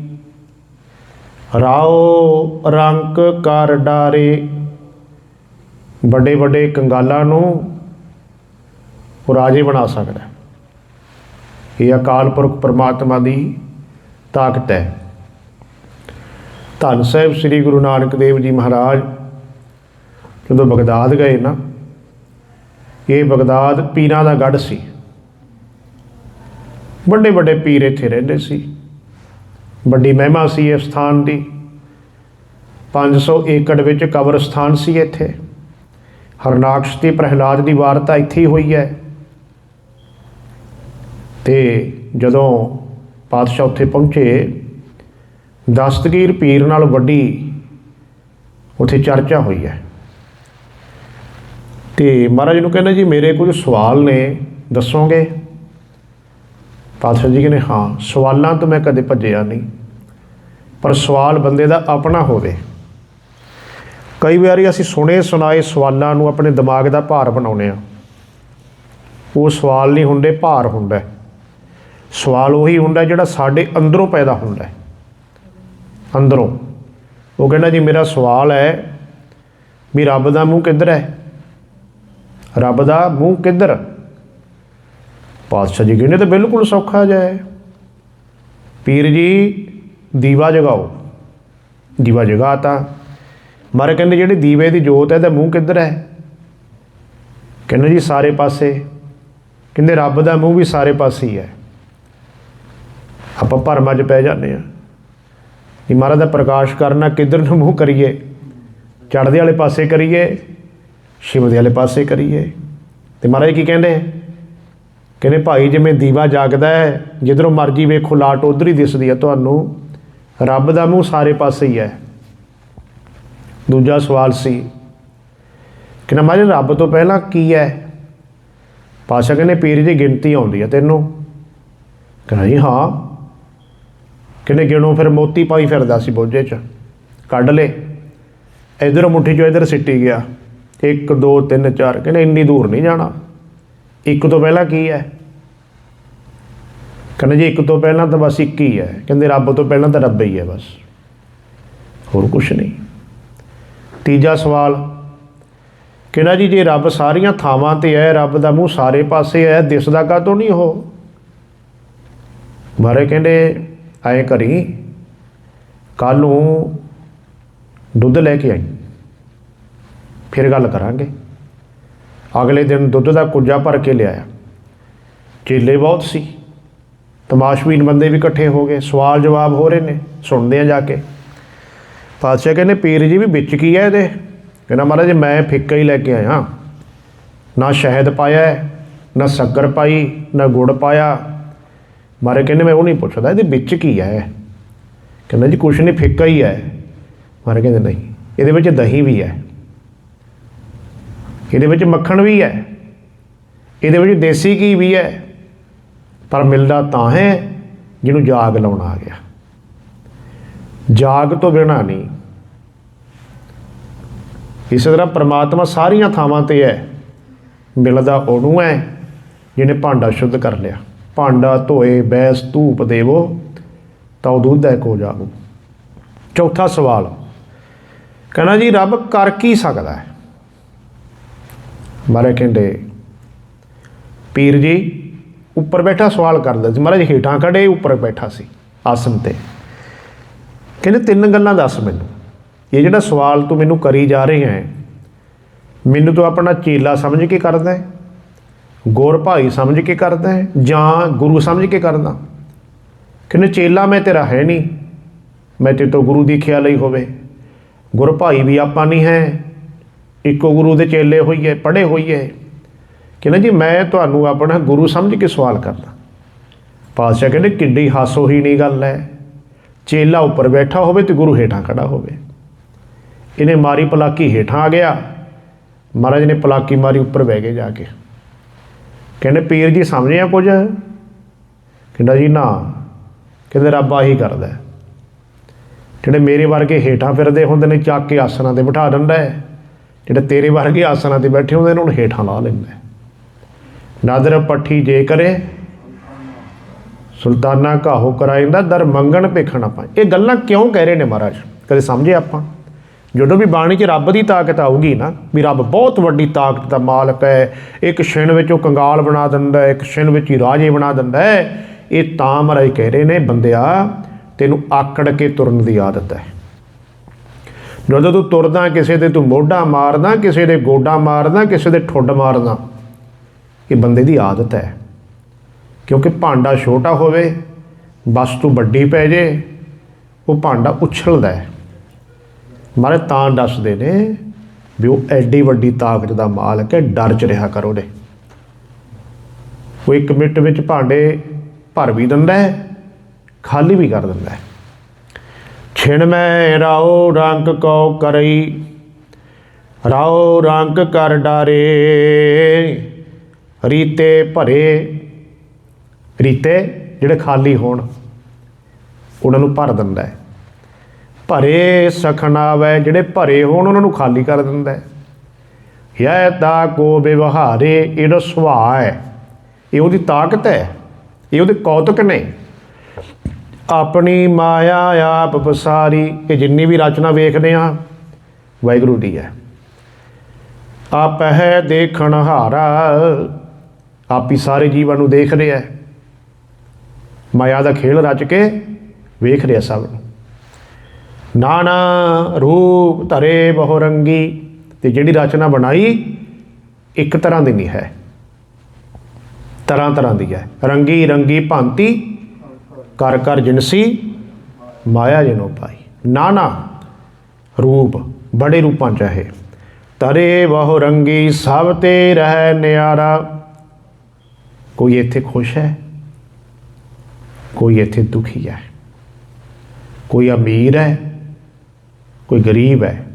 ਰਾਓ ਰੰਕ ਕਰ ਡਾਰੇ। ਵੱਡੇ ਵੱਡੇ ਕੰਗਾਲਾਂ ਨੂੰ ਉਹ ਰਾਜੇ ਬਣਾ ਸਕਦਾ ਇਹ ਅਕਾਲ ਪੁਰਖ ਪਰਮਾਤਮਾ ਦੀ ਤਾਕਤ ਹੈ। ਧੰਨ ਸਾਹਿਬ ਸ੍ਰੀ ਗੁਰੂ ਨਾਨਕ ਦੇਵ ਜੀ ਮਹਾਰਾਜ, ਜਦੋਂ ਬਗਦਾਦ ਗਏ ਨਾ, ਇਹ ਬਗਦਾਦ ਪੀਰਾਂ ਦਾ ਗੜ੍ਹ ਸੀ। ਵੱਡੇ ਵੱਡੇ ਪੀਰ ਇੱਥੇ ਰਹਿੰਦੇ ਸੀ। ਵੱਡੀ ਮਹਿਮਾ ਸੀ ਇਸ ਸਥਾਨ ਦੀ। 500 ਏਕੜ ਵਿੱਚ ਕਬਰਸਤਾਨ ਸੀ ਇੱਥੇ। ਹਰਨਾਕਸ਼ ਤੇ ਪ੍ਰਹਿਲਾਦ ਦੀ ਵਾਰਤਾ ਇੱਥੇ ਹੀ ਹੋਈ ਹੈ। ਤੇ ਜਦੋਂ ਪਾਤਸ਼ਾਹ ਉੱਥੇ ਪਹੁੰਚੇ, ਦਸਤਗੀਰ ਪੀਰ ਨਾਲ ਵੱਡੀ ਉੱਥੇ ਚਰਚਾ ਹੋਈ ਹੈ। ਤੇ ਮਹਾਰਾਜ ਨੂੰ ਕਹਿੰਦੇ ਜੀ, ਮੇਰੇ ਕੁਝ ਸਵਾਲ ਨੇ, ਦੱਸੋਗੇ? ਪਾਤਸ਼ਾਹ ਜੀ ਕਹਿੰਦੇ, ਹਾਂ, ਸਵਾਲਾਂ ਤੋਂ ਮੈਂ ਕਦੇ ਭੱਜਿਆ ਨਹੀਂ, ਪਰ ਸਵਾਲ ਬੰਦੇ ਦਾ ਆਪਣਾ ਹੋਵੇ। ਕਈ ਵਾਰੀ ਅਸੀਂ ਸੁਣੇ, ਸੁਣਾਏ ਸਵਾਲਾਂ ਨੂੰ ਆਪਣੇ ਦਿਮਾਗ ਦਾ ਭਾਰ ਬਣਾਉਨੇ ਆ ਉਹ ਸਵਾਲ ਨਹੀਂ ਹੁੰਦੇ, ਭਾਰ ਹੁੰਦਾ ਸਵਾਲ ਉਹੀ ਹੁੰਦਾ ਜਿਹੜਾ ਸਾਡੇ ਅੰਦਰੋਂ ਪੈਦਾ ਹੁੰਦਾ ਅੰਦਰੋਂ। ਉਹ ਕਹਿੰਦਾ, ਜੀ, ਮੇਰਾ ਸਵਾਲ ਹੈ, ਵੀ ਰੱਬ ਦਾ ਮੂੰਹ ਕਿੱਧਰ ਹੈ? ਰੱਬ ਦਾ ਮੂੰਹ ਕਿੱਧਰ? ਪਾਤਸ਼ਾਹ ਜੀ ਕਹਿੰਦੇ ਤਾਂ ਬਿਲਕੁਲ ਸੌਖਾ ਜਿਹਾ ਹੈ। ਪੀਰ ਜੀ, ਦੀਵਾ ਜਗਾਓ। ਦੀਵਾ ਜਗਾਤਾ। ਮਾਰੇ ਕਹਿੰਦੇ ਜਿਹੜੀ ਦੀਵੇ ਦੀ ਜੋਤ ਹੈ, ਇਹਦਾ ਮੂੰਹ ਕਿੱਧਰ ਹੈ? ਕਹਿੰਦੇ ਜੀ ਸਾਰੇ ਪਾਸੇ। ਕਹਿੰਦੇ ਰੱਬ ਦਾ ਮੂੰਹ ਵੀ ਸਾਰੇ ਪਾਸੇ ਹੀ ਹੈ। ਆਪਾਂ ਭਰਮਾਂ 'ਚ ਪੈ ਜਾਂਦੇ ਆ ਕਿ ਮਹਾਰਾਜ ਦਾ ਪ੍ਰਕਾਸ਼ ਕਰਨਾ ਕਿੱਧਰ ਨੂੰ ਮੂੰਹ ਕਰੀਏ? ਚੜ੍ਹਦੇ ਵਾਲੇ ਪਾਸੇ ਕਰੀਏ? ਸ਼ਿਵ ਦੇ ਵਾਲੇ ਪਾਸੇ ਕਰੀਏ? ਤੇ ਮਹਾਰਾਜ ਕੀ ਕਹਿੰਦੇ? ਕਹਿੰਦੇ ਭਾਈ ਜਿਵੇਂ ਦੀਵਾ ਜਾਗਦਾ ਹੈ, ਜਿੱਧਰੋਂ ਮਰਜ਼ੀ ਵੇਖੋ ਲਾਟ ਉਧਰ ਹੀ ਦਿਸਦੀ ਹੈ ਤੁਹਾਨੂੰ। ਰੱਬ ਦਾ ਮੂੰਹ ਸਾਰੇ ਪਾਸੇ ਹੀ ਹੈ। ਦੂਜਾ ਸਵਾਲ ਸੀ ਕਿ ਨਾ ਮਹਾਰਾਜ ਰੱਬ ਤੋਂ ਪਹਿਲਾਂ ਕੀ ਹੈ? ਪਾਸ਼ਾ ਕਹਿੰਦੇ ਪੀਰ ਦੀ ਗਿਣਤੀ ਆਉਂਦੀ ਹੈ ਤੈਨੂੰ। ਕਹਿੰਦਾ ਜੀ ਹਾਂ। ਕਹਿੰਦੇ ਗਿਣੋ ਫਿਰ ਮੋਤੀ ਪਾਈ ਫਿਰਦਾ ਸੀ ਬੋਝੇ 'ਚ। ਕੱਢ ਲੇ। ਇਧਰ ਮੁੱਠੀ 'ਚੋਂ ਇਧਰ ਸਿੱਟੀ ਗਿਆ। 1 2 3 4 ਕਹਿੰਦੇ ਇੰਨੀ ਦੂਰ ਨਹੀਂ ਜਾਣਾ। ਇੱਕ ਤੋਂ ਪਹਿਲਾਂ ਕੀ ਹੈ? ਕਹਿੰਦੇ ਜੀ ਇੱਕ ਤੋਂ ਪਹਿਲਾਂ ਤਾਂ ਬਸ ਇੱਕ ਹੀ ਹੈ। ਕਹਿੰਦੇ ਰੱਬ ਤੋਂ ਪਹਿਲਾਂ ਤਾਂ ਰੱਬ ਹੀ ਹੈ ਬਸ। ਹੋਰ ਕੁਝ ਨਹੀਂ। ਤੀਜਾ ਸਵਾਲ, ਕਹਿੰਦਾ ਜੀ ਜੇ ਰੱਬ ਸਾਰੀਆਂ ਥਾਵਾਂ ਤੇ ਹੈ, ਰੱਬ ਦਾ ਮੂੰਹ ਸਾਰੇ ਪਾਸੇ ਹੈ, ਦਿਸਦਾ ਕਾਹਤੋਂ ਨਹੀਂ ਉਹ? ਮਾਰੇ ਕਹਿੰਦੇ ਆਏ ਕਰੀ ਕੱਲ ਨੂੰ ਦੁੱਧ ਲੈ ਕੇ ਆਈ। ਫਿਰ ਗੱਲ ਕਰਾਂਗੇ। ਅਗਲੇ ਦਿਨ ਦੁੱਧ ਦਾ ਕੁੱਜਾ ਭਰ ਕੇ ਲਿਆਇਆ। ਚੇਲੇ ਬਹੁਤ ਸੀ। ਤਮਾਸ਼ਬੀਨ ਬੰਦੇ ਵੀ ਇਕੱਠੇ ਹੋ ਗਏ। ਸਵਾਲ ਜਵਾਬ ਹੋ ਰਹੇ ਨੇ, ਸੁਣਦੇ ਆ ਜਾ ਕੇ। ਪਾਤਸ਼ਾਹ ਕਹਿੰਦੇ, ਪੀਰ ਜੀ ਵੀ ਵਿੱਚ ਕੀ ਹੈ ਇਹਦੇ? ਕਹਿੰਦਾ, ਮਹਾਰਾਜ, ਮੈਂ ਫਿੱਕਾ ਹੀ ਲੈ ਕੇ ਆਇਆ। ਨਾ ਸ਼ਹਿਦ ਪਾਇਆ ਨਾ ਸ਼ੱਕਰ ਪਾਈ, ਨਾ ਗੁੜ ਪਾਇਆ। ਮਾਰੇ ਕਹਿੰਦੇ, ਮੈਂ ਉਹ ਨਹੀਂ ਪੁੱਛਦਾ, ਇਹਦੇ ਵਿੱਚ ਕੀ ਹੈ? ਕਹਿੰਦਾ ਜੀ, ਕੁਛ ਨਹੀਂ, ਫਿੱਕਾ ਹੀ ਹੈ। ਮਾਰੇ ਕਹਿੰਦੇ, ਨਹੀਂ, ਇਹਦੇ ਵਿੱਚ ਦਹੀਂ ਵੀ ਹੈ। ਇਹਦੇ ਵਿੱਚ ਮੱਖਣ ਵੀ ਹੈ। ਇਹਦੇ ਵਿੱਚ ਦੇਸੀ ਘੀ ਵੀ ਹੈ। ਪਰ ਮਿਲਦਾ ਤਾਂ ਹੈ ਜਿਹਨੂੰ ਜਾਗ ਲਾਉਣਾ ਆ ਗਿਆ। ਜਾਗ ਤੋਂ ਬਿਨਾਂ ਨਹੀਂ। ਇਸੇ ਤਰ੍ਹਾਂ ਪ੍ਰਮਾਤਮਾ ਸਾਰੀਆਂ ਥਾਵਾਂ ਤੇ ਹੈ। ਮਿਲਦਾ ਉਹਨੂੰ ਹੈ ਜਿਹਨੇ ਭਾਂਡਾ ਸ਼ੁੱਧ ਕਰ ਲਿਆ। ਭਾਂਡਾ, ਧੋਏ, ਬੈਸ, ਧੂਪ ਦੇਵੋ, ਤਾਂ ਦੁੱਧ ਹੈ ਕੋ ਜਾਗੋ ਚੌਥਾ ਸਵਾਲ। ਕਹਿੰਦਾ ਜੀ, ਰੱਬ ਕਰ ਕੀ ਸਕਦਾ ਹੈ? ਮਹਾਰਾਜ ਕਹਿੰਦੇ, ਪੀਰ ਜੀ, ਉੱਪਰ ਬੈਠਾ ਸਵਾਲ ਕਰਦਾ ਸੀ। ਮਹਾਰਾਜ ਹੇਠਾਂ ਖੜੇ ਉੱਪਰ ਬੈਠਾ ਸੀ ਆਸਨ ਤੇ। ਕਹਿੰਦੇ, ਤਿੰਨ ਗੱਲਾਂ ਦੱਸ ਮੈਨੂੰ। ਇਹ ਜਿਹੜਾ ਸਵਾਲ ਤੂੰ ਮੈਨੂੰ ਕਰੀ ਜਾ ਰਿਹਾ ਹੈ, ਮੈਨੂੰ ਤੂੰ ਆਪਣਾ ਚੇਲਾ ਸਮਝ ਕੇ ਕਰਦਾ ਹੈ? ਗੁਰ ਭਾਈ ਸਮਝ ਕੇ ਕਰਦਾ ਹੈ? ਜਾਂ ਗੁਰੂ ਸਮਝ ਕੇ ਕਰਦਾ? ਕਹਿੰਦੇ, ਚੇਲਾ ਮੈਂ ਤੇਰਾ ਹੈ ਨਹੀਂ। ਮੈਂ ਤੇ ਤੋਂ ਗੁਰੂ ਦੀ ਖਿਆ ਲਈ ਹੋਵੇ। ਗੁਰ ਭਾਈ ਵੀ ਆਪਾਂ ਨਹੀਂ ਹੈ। ਇੱਕੋ ਗੁਰੂ ਦੇ ਚੇਲੇ ਹੋਈਏ, ਪੜ੍ਹੇ ਹੋਈਏ। ਕਹਿੰਦਾ ਜੀ, ਮੈਂ ਤੁਹਾਨੂੰ ਆਪਣਾ ਗੁਰੂ ਸਮਝ ਕੇ ਸਵਾਲ ਕਰਦਾ। ਪਾਤਸ਼ਾਹ ਕਹਿੰਦੇ, ਕਿੱਡੀ ਹਾਸੋਹੀਣੀ ਨਹੀਂ ਗੱਲ ਹੈ। ਚੇਲਾ ਉੱਪਰ ਬੈਠਾ ਹੋਵੇ ਤੇ ਗੁਰੂ ਹੇਠਾਂ ਖੜਾ ਹੋਵੇ। ਇਹਨੇ ਮਾਰੀ ਪਲਾਕੀ ਹੇਠਾਂ ਆ ਗਿਆ। ਮਹਾਰਾਜ ਨੇ ਪਲਾਕੀ ਮਾਰੀ ਉੱਪਰ ਬਹਿ ਗਏ ਜਾ ਕੇ। ਕਹਿੰਦੇ, ਪੀਰ ਜੀ ਸਮਝਿਆ ਕੁਝ? ਕਹਿੰਦਾ ਜੀ, ਨਾ। ਕਹਿੰਦੇ, ਰੱਬ ਆਹੀ ਕਰਦਾ। ਜਿਹੜੇ ਮੇਰੇ ਵਰਗੇ ਹੇਠਾਂ ਫਿਰਦੇ ਹੁੰਦੇ ਨੇ, ਚੱਕ ਕੇ ਆਸਨਾਂ ਤੇ ਬਿਠਾ ਦਿੰਦਾ ਹੈ। ਜਿਹੜੇ ਤੇਰੇ ਵਰਗੇ ਆਸਨਾਂ ਤੇ ਬੈਠੇ ਹੁੰਦੇ ਨੇ ਨੂੰ ਹੇਠਾਂ ਲਾ ਲੈਂਦਾ ਹੈ। ਨਾਦਰ ਪੱਠੀ ਜੇ ਕਰੇ, ਸੁਲਤਾਨਾ ਕਾਹੋ ਕਰਾਇੰਦਾ ਦਰ ਮੰਗਣ ਭੇਖਣਾ ਪਾ ਇਹ ਗੱਲਾਂ ਕਿਉਂ ਕਹਿ ਰਹੇ ਨੇ ਮਹਾਰਾਜ? ਕਦੇ ਸਮਝੇ ਆਪਾਂ? ਜਦੋਂ ਵੀ ਬਾਣੀ 'ਚ ਰੱਬ ਦੀ ਤਾਕਤ ਆਊਗੀ ਨਾ, ਵੀ ਰੱਬ ਬਹੁਤ ਵੱਡੀ ਤਾਕਤ ਦਾ ਮਾਲਕ ਹੈ, ਇੱਕ ਛਿਣ ਵਿੱਚ ਉਹ ਕੰਗਾਲ ਬਣਾ ਦਿੰਦਾ ਹੈ, ਇੱਕ ਛਿਣ ਵਿੱਚ ਹੀ ਰਾਜੇ ਬਣਾ ਦਿੰਦਾ ਹੈ, ਇਹ ਤਾਂ ਮਹਾਰਾਜ ਕਹਿ ਰਹੇ ਨੇ, ਬੰਦਿਆ, ਤੈਨੂੰ ਆਕੜ ਕੇ ਤੁਰਨ ਦੀ ਆਦਤ ਹੈ। ਜਦੋਂ ਤੂੰ ਤੁਰਦਾ, ਕਿਸੇ ਦੇ ਤੂੰ ਮੋਢਾ ਮਾਰਦਾ, ਕਿਸੇ ਦੇ ਗੋਡਾ ਮਾਰਦਾ, ਕਿਸੇ ਦੇ ਠੁੱਡ ਮਾਰਦਾ, ਇਹ ਬੰਦੇ ਦੀ ਆਦਤ ਹੈ। ਕਿਉਂਕਿ ਭਾਂਡਾ ਛੋਟਾ ਹੋਵੇ ਵਸਤੂ ਵੱਡੀ ਪੈ ਜੇ, ਉਹ ਭਾਂਡਾ ਉਛਲਦਾ ਹੈ। ਮਾਰੇ ਤਾਂ ਦੱਸਦੇ ਨੇ ਵੀ ਉਹ ਐਡੀ ਵੱਡੀ ਤਾਕਤ ਦਾ ਮਾਲਕ ਹੈ, ਡਰ ਚ ਰਿਹਾ ਕਰੋ ਨੇ ਉਹ ਇੱਕ ਮਿੰਟ ਵਿੱਚ ਭਾਂਡੇ ਭਰ ਵੀ ਦਿੰਦਾ ਹੈ, ਖਾਲੀ ਵੀ ਕਰ ਦਿੰਦਾ ਹੈ। ਛਿਣ ਮੈਂ, ਰਾਓ ਰੰਗ ਕਉ ਕਰਈ। ਰਾਓ ਰੰਗ ਕਰ ਡਾਰੇ। ਰੀਤੇ ਭਰੇ। ਰੀਤੇ ਜਿਹੜੇ ਖਾਲੀ ਹੋਣ, ਉਹਨਾਂ ਨੂੰ ਭਰ ਦਿੰਦਾ ਹੈ। ਭਰੇ ਸਖਨਾਵੇ ਜਿਹੜੇ ਭਰੇ ਹੋਣ, ਉਹਨਾਂ ਨੂੰ ਖਾਲੀ ਕਰ ਦਿੰਦਾ ਹੈ। ਯਾ ਤਾ ਕੋ ਵਿਵਹਾਰੇ, ਇਹਦਾ ਸੁਭਾਅ ਹੈ। ਇਹ ਉਹਦੀ ਤਾਕਤ ਹੈ। ਇਹ ਉਹਦੇ ਕੌਤਕ ਨੇ। ਆਪਣੀ ਮਾਇਆ ਆਪ ਪਸਾਰੀ, ਇਹ ਜਿੰਨੀ ਵੀ ਰਚਨਾ ਵੇਖਦੇ ਆ ਵਾਹਿਗੁਰੂ ਦੀ ਹੈ। ਆਪ ਹੈ ਦੇਖਣ ਹਾਰਾ, ਆਪ ਹੀ ਸਾਰੇ ਜੀਵਾਂ ਨੂੰ ਦੇਖ ਰਿਹਾ ਹੈ। ਮਾਇਆ ਦਾ ਖੇਲ ਰਚ ਕੇ ਵੇਖ ਰਿਹਾ ਸਭ ਨੂੰ। ਨਾਨਾ ਰੂਪ ਧਰੇ ਬਹੁ ਰੰਗੀ ਤੇ ਜਿਹੜੀ ਰਚਨਾ ਬਣਾਈ ਇੱਕ ਤਰ੍ਹਾਂ ਦੀ ਨਹੀਂ ਹੈ। ਤਰ੍ਹਾਂ ਤਰ੍ਹਾਂ ਦੀ ਹੈ। ਰੰਗੀ ਰੰਗੀ ਭਾਂਤੀ ਕਰ ਕਰ ਜਿਨਸੀ ਮਾਇਆ ਜਨੋ ਪਾਈ। ਨਾਨਾ ਰੂਪ, ਬੜੇ ਰੂਪਾਂ ਚ ਹੈ ਤਰੇ ਬਹੁ ਰੰਗੀ ਸਭ ਤੇ ਰਹਿ ਨਿਆਰਾ। ਕੋਈ ਇੱਥੇ ਖੁਸ਼ ਹੈ? ਕੋਈ ਇੱਥੇ ਦੁਖੀ ਹੈ? ਕੋਈ ਅਮੀਰ ਹੈ? ਕੋਈ ਗਰੀਬ ਹੈ?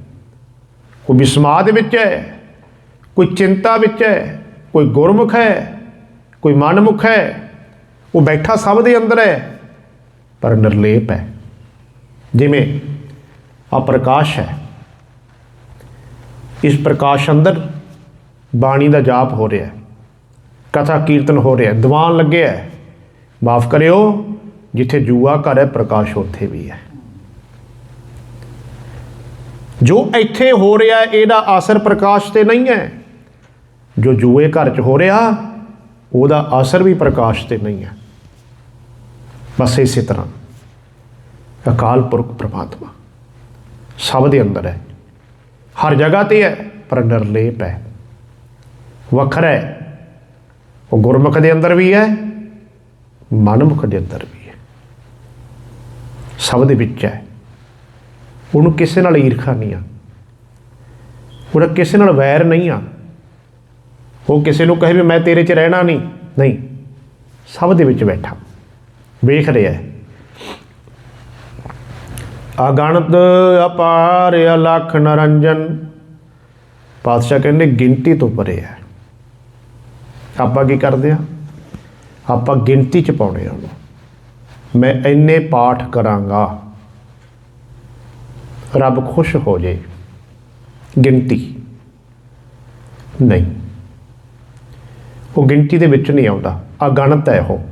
ਕੋਈ ਬਿਸਮਾ ਦੇ ਵਿੱਚ ਹੈ? ਕੋਈ ਚਿੰਤਾ ਵਿੱਚ ਹੈ? ਕੋਈ ਗੁਰਮੁਖ ਹੈ? ਕੋਈ ਮਨਮੁਖ ਹੈ? ਉਹ ਬੈਠਾ ਸਭ ਦੇ ਅੰਦਰ ਹੈ। ਪਰ ਨਿਰਲੇਪ ਹੈ। ਜਿਵੇਂ ਆ ਪ੍ਰਕਾਸ਼ ਹੈ। ਇਸ ਪ੍ਰਕਾਸ਼ ਅੰਦਰ ਬਾਣੀ ਦਾ ਜਾਪ ਹੋ ਰਿਹਾ ਹੈ। ਕਥਾ ਕੀਰਤਨ ਹੋ ਰਿਹਾ ਹੈ। ਦੀਵਾਨ ਲੱਗਿਆ ਹੈ। ਮਾਫ ਕਰਿਓ, ਜਿੱਥੇ ਜੂਆ ਘਰ ਹੈ, ਪ੍ਰਕਾਸ਼ ਉੱਥੇ ਵੀ ਹੈ। ਜੋ ਇੱਥੇ ਹੋ ਰਿਹਾ ਇਹਦਾ ਅਸਰ ਪ੍ਰਕਾਸ਼ ਤੇ ਨਹੀਂ ਹੈ। ਜੋ ਜੂਏ ਘਰ 'ਚ ਹੋ ਰਿਹਾ, ਉਹਦਾ ਅਸਰ ਵੀ ਪ੍ਰਕਾਸ਼ ਤੇ ਨਹੀਂ ਹੈ। ਬਸ ਇਸੇ ਤਰ੍ਹਾਂ। ਅਕਾਲ ਪੁਰਖ ਪ੍ਰਮਾਤਮਾ, ਸਭ ਦੇ ਅੰਦਰ ਹੈ। ਹਰ ਜਗ੍ਹਾ ਤੇ ਹੈ, ਪਰ ਨਿਰਲੇਪ ਹੈ। ਵੱਖਰਾ ਹੈ। ਉਹ ਗੁਰਮੁਖ ਦੇ ਅੰਦਰ ਵੀ ਹੈ, ਮਨਮੁਖ ਦੇ ਅੰਦਰ ਵੀ ਹੈ। ਸਭ ਦੇ ਵਿੱਚ ਹੈ। ਉਹਨੂੰ ਕਿਸੇ ਨਾਲ ਈਰਖਾ ਨਹੀਂ ਆ। ਉਹਦਾ ਕਿਸੇ ਨਾਲ ਵੈਰ ਨਹੀਂ ਆ। ਉਹ ਕਿਸੇ ਨੂੰ ਕਹੇ ਵੀ ਮੈਂ ਤੇਰੇ 'ਚ ਰਹਿਣਾ ਨਹੀਂ। ਨਹੀਂ, ਸਭ ਦੇ ਵਿੱਚ ਬੈਠਾ। ਵੇਖ ਰਿਹਾ ਹੈ। ਅਗਣਤ ਅਪਾਰ ਅਲਖ ਨਰੰਜਨ। ਪਾਤਸ਼ਾਹ ਕਹਿੰਦੇ ਗਿਣਤੀ ਤੋਂ ਪਰੇ ਹੈ। ਆਪਾਂ ਕੀ ਕਰਦੇ ਆ ਆਪਾਂ ਗਿਣਤੀ ਚ ਪਾਉਣੇ ਆ ਉਹਨੂੰ। ਮੈਂ ਇੰਨੇ ਪਾਠ ਕਰਾਂਗਾ। ਰੱਬ ਖੁਸ਼ ਹੋ ਜੇ। ਗਿਣਤੀ। ਨਹੀਂ। ਉਹ ਗਿਣਤੀ ਦੇ ਵਿੱਚ ਨਹੀਂ ਆਉਂਦਾ। ਅਗਣਤ ਹੈ ਉਹ।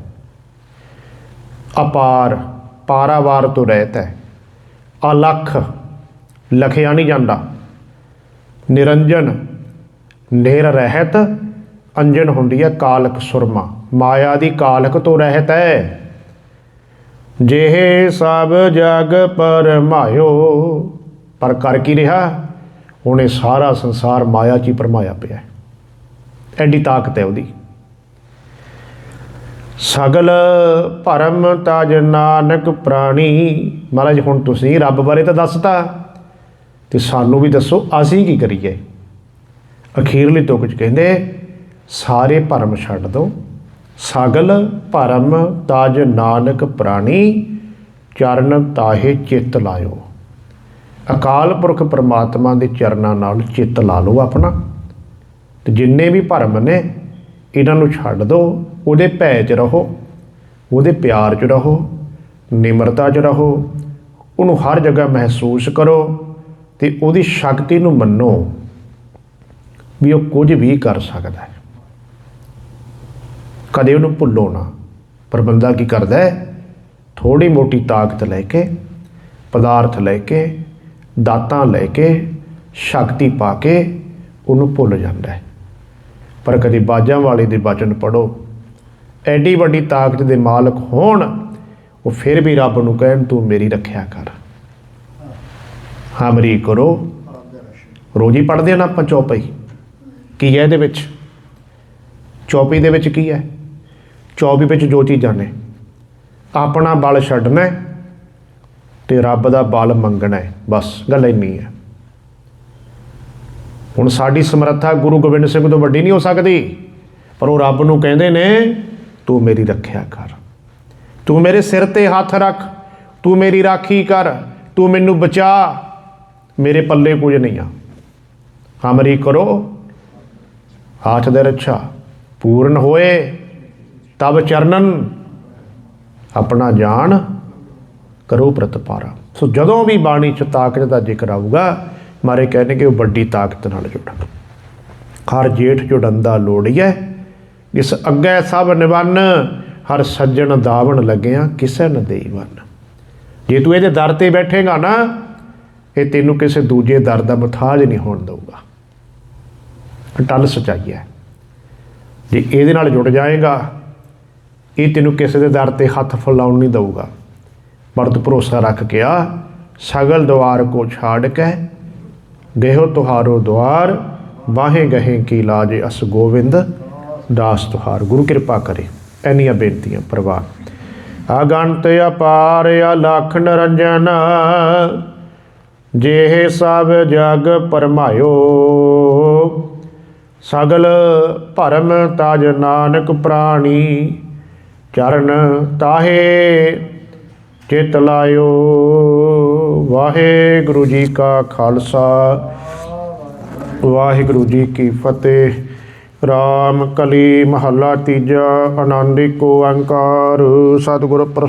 ਅਪਾਰ, ਪਾਰਾਵਾਰ ਤੋਂ ਰਹਿਤ ਹੈ। ਅਲਖ, ਲਖਿਆ ਨਹੀਂ ਜਾਂਦਾ। ਨਿਰੰਜਨ, ਨਿਰ ਰਹਿਤ, ਅੰਜਨ ਹੁੰਦੀ ਹੈ ਕਾਲਕ ਸੁਰਮਾ। ਮਾਇਆ ਦੀ ਕਾਲਕ ਤੋਂ ਰਹਿਤ ਹੈ। ਜਿਹੇ ਸਭ ਜਗ ਪਰਮਾਇਓ। ਪਰ ਕਰ ਕੀ ਰਿਹਾ? ਉਹਨੇ ਸਾਰਾ ਸੰਸਾਰ ਮਾਇਆ 'ਚ ਹੀ ਪਰਮਾਇਆ ਪਿਆ ਐਡੀ ਤਾਕਤ ਹੈ ਉਹਦੀ। ਸਗਲ ਭਰਮ ਤਜ ਨਾਨਕ ਪ੍ਰਾਣੀ। ਮਹਾਰਾਜ, ਹੁਣ ਤੁਸੀਂ ਰੱਬ ਬਾਰੇ ਤਾਂ ਦੱਸਤਾ। ਤੇ ਸਾਨੂੰ ਵੀ ਦੱਸੋ, ਅਸੀਂ ਕੀ ਕਰੀਏ? ਅਖੀਰਲੀ ਤੁਕ ਚ ਕਹਿੰਦੇ, ਸਾਰੇ ਭਰਮ ਛੱਡ ਦੋ। ਸਗਲ ਭਰਮ ਤਾਜ ਨਾਨਕ ਪ੍ਰਾਣੀ, ਚਰਨ ਤਾਹੇ ਚਿੱਤ ਲਾਇਓ। ਅਕਾਲ ਪੁਰਖ ਪ੍ਰਮਾਤਮਾ ਦੇ ਚਰਨਾਂ ਨਾਲ ਚਿੱਤ ਲਾ ਲਓ ਆਪਣਾ। ਤੇ ਜਿੰਨੇ ਵੀ ਭਰਮ ਨੇ ਇਹਨਾਂ ਨੂੰ ਛੱਡ ਦਿਓ ਉਹਦੇ ਭੈ 'ਚ ਰਹੋ, ਉਹਦੇ ਪਿਆਰ 'ਚ ਰਹੋ, ਨਿਮਰਤਾ 'ਚ ਰਹੋ, ਉਹਨੂੰ ਹਰ ਜਗ੍ਹਾ ਮਹਿਸੂਸ ਕਰੋ ਤੇ ਉਹਦੀ ਸ਼ਕਤੀ ਨੂੰ ਮੰਨੋ ਵੀ ਉਹ ਕੁਝ ਵੀ ਕਰ ਸਕਦਾ ਹੈ। ਕਦੇ ਉਹਨੂੰ ਭੁੱਲੋ ਨਾ। ਪਰ ਬੰਦਾ ਕੀ ਕਰਦਾ ਹੈ? ਥੋੜੀ ਮੋਟੀ ਤਾਕਤ ਲੈ ਕੇ, ਪਦਾਰਥ ਲੈ ਕੇ, ਦਾਤਾਂ ਲੈ ਕੇ, ਸ਼ਕਤੀ ਪਾ ਕੇ ਉਹਨੂੰ ਭੁੱਲ ਜਾਂਦਾ ਹੈ। ਪਰ ਕਦੀ ਬਾਜਾਂ ਵਾਲੇ ਦੇ ਬਚਨ ਪੜੋ। ਐਡੀ ਵੱਡੀ ਤਾਕਤ ਦੇ ਮਾਲਕ ਹੋਣ, ਉਹ ਫਿਰ ਵੀ ਰੱਬ ਨੂੰ ਕਹਿਣ, ਤੂੰ ਮੇਰੀ ਰੱਖਿਆ ਕਰ। ਹਾਮਰੀ ਕਰੋ। ਰੋਜ਼ ਹੀ ਪੜ੍ਹਦੇ ਆ ਨਾ ਆਪਾਂ ਚੌਪਈ। ਕੀ ਹੈ ਇਹਦੇ ਵਿੱਚ? ਚੌਪੀ ਦੇ ਵਿੱਚ ਕੀ ਹੈ? ਚੌਪੀ ਵਿੱਚ ਜੋ ਚੀਜ਼ਾਂ ਨੇ, ਆਪਣਾ ਬਲ ਛੱਡਣਾ ਹੈ ਤੇ ਰੱਬ ਦਾ ਬਲ ਮੰਗਣਾ ਹੈ। ਬਸ, ਗੱਲ ਇੰਨੀ ਹੈ। ਹੁਣ ਸਾਡੀ ਸਮਰੱਥਾ ਗੁਰੂ ਗੋਬਿੰਦ ਸਿੰਘ ਤੋਂ ਵੱਡੀ ਨਹੀਂ ਹੋ ਸਕਦੀ। ਪਰ ਉਹ ਰੱਬ ਨੂੰ ਕਹਿੰਦੇ ਨੇ, ਤੂੰ ਮੇਰੀ ਰੱਖਿਆ ਕਰ। ਤੂੰ ਮੇਰੇ ਸਿਰ ਤੇ ਹੱਥ ਰੱਖ। ਤੂੰ ਮੇਰੀ ਰਾਖੀ ਕਰ। ਤੂੰ ਮੈਨੂੰ ਬਚਾ। ਮੇਰੇ ਪੱਲੇ ਕੁਝ ਨਹੀਂ ਆ। ਹਮਰੀ ਕਰੋ। ਹਾਥ ਦੇ ਰੱਛਾ ਪੂਰਨ ਹੋਏ। ਤਬ ਚਰਨਨ ਆਪਣਾ ਜਾਣ ਕਰੋ ਪ੍ਰਤਪਾਰਾ। ਸੋ ਜਦੋਂ ਵੀ ਬਾਣੀ ਚ ਤਾਕਤ ਦਾ ਜ਼ਿਕਰ ਆਊਗਾ ਮਾਰੇ ਕਹਿੰਦੇ ਉਹ ਵੱਡੀ ਤਾਕਤ ਨਾਲ ਜੁੜਨ। ਹਰ ਜੇਠ ਜੁੜੰਦਾ ਲੋੜੀਐ ਇਸ ਅੱਗੇ ਸਭ ਨਿਵੰਨ, ਹਰ ਸੱਜਣ ਦਾਵਣ ਲੱਗਿਆ ਕਿਸੇ ਨ ਦੇਈ ਵੰਨ ਜੇ ਤੂੰ ਇਹਦੇ ਦਰ ਤੇ ਬੈਠੇਗਾ ਨਾ, ਇਹ ਤੈਨੂੰ ਕਿਸੇ ਦੂਜੇ ਦਰ ਦਾ ਮੁਤਾਜ ਨਹੀਂ ਹੋਣ ਦਊਗਾ। ਅਟਲ ਸਚਾਈ ਹੈ। ਜੇ ਇਹਦੇ ਨਾਲ ਜੁੜ ਜਾਏਗਾ, ਇਹ ਤੈਨੂੰ ਕਿਸੇ ਦੇ ਦਰ ਤੇ ਹੱਥ ਫੈਲਾਉਣ ਨਹੀਂ ਦਊਗਾ। ਪਰ ਤੂੰ ਭਰੋਸਾ ਰੱਖ ਕੇ ਆ, ਸਗਲ ਦਵਾਰ ਕੋ ਛਾੜ ਕੇ ਗਹਿਓ ਤੁਹਾਰੋ ਦਵਾਰ ਬਾਹੇ ਗਹੇ ਕੀ ਲਾਜ ਅਸ ਗੋਵਿੰਦ, ਦਾਸ ਤੁਹਾਰ, ਗੁਰੂ ਕਿਰਪਾ ਕਰੇ ਐਨੀਆਂ ਬੇਨਤੀਆਂ, ਪ੍ਰਵਾਹ। ਆਗੰਤ ਅਪਾਰ ਅਲਖ ਨਰੰਜਨ, ਜਿਹੇ ਸਭ ਜਗ ਪਰਮਾਇਓ। ਸਗਲ ਭਰਮ ਤਾਜ ਨਾਨਕ ਪ੍ਰਾਣੀ, ਚਰਨ ਤਾਹੇ, ਚਿਤ ਲਾਇਓ। ਵਾਹਿਗੁਰੂ ਜੀ ਕਾ ਖਾਲਸਾ, ਵਾਹਿਗੁਰੂ ਜੀ ਕੀ ਫਤਿਹ। ਰਾਮ ਕਲੀ ਮਹੱਲਾ ਤੀਜਾ ਆਨੰਦਿਕ ਏਕੋ ਓੰਕਾਰ ਸਤਿਗੁਰ ਪ੍ਰਸ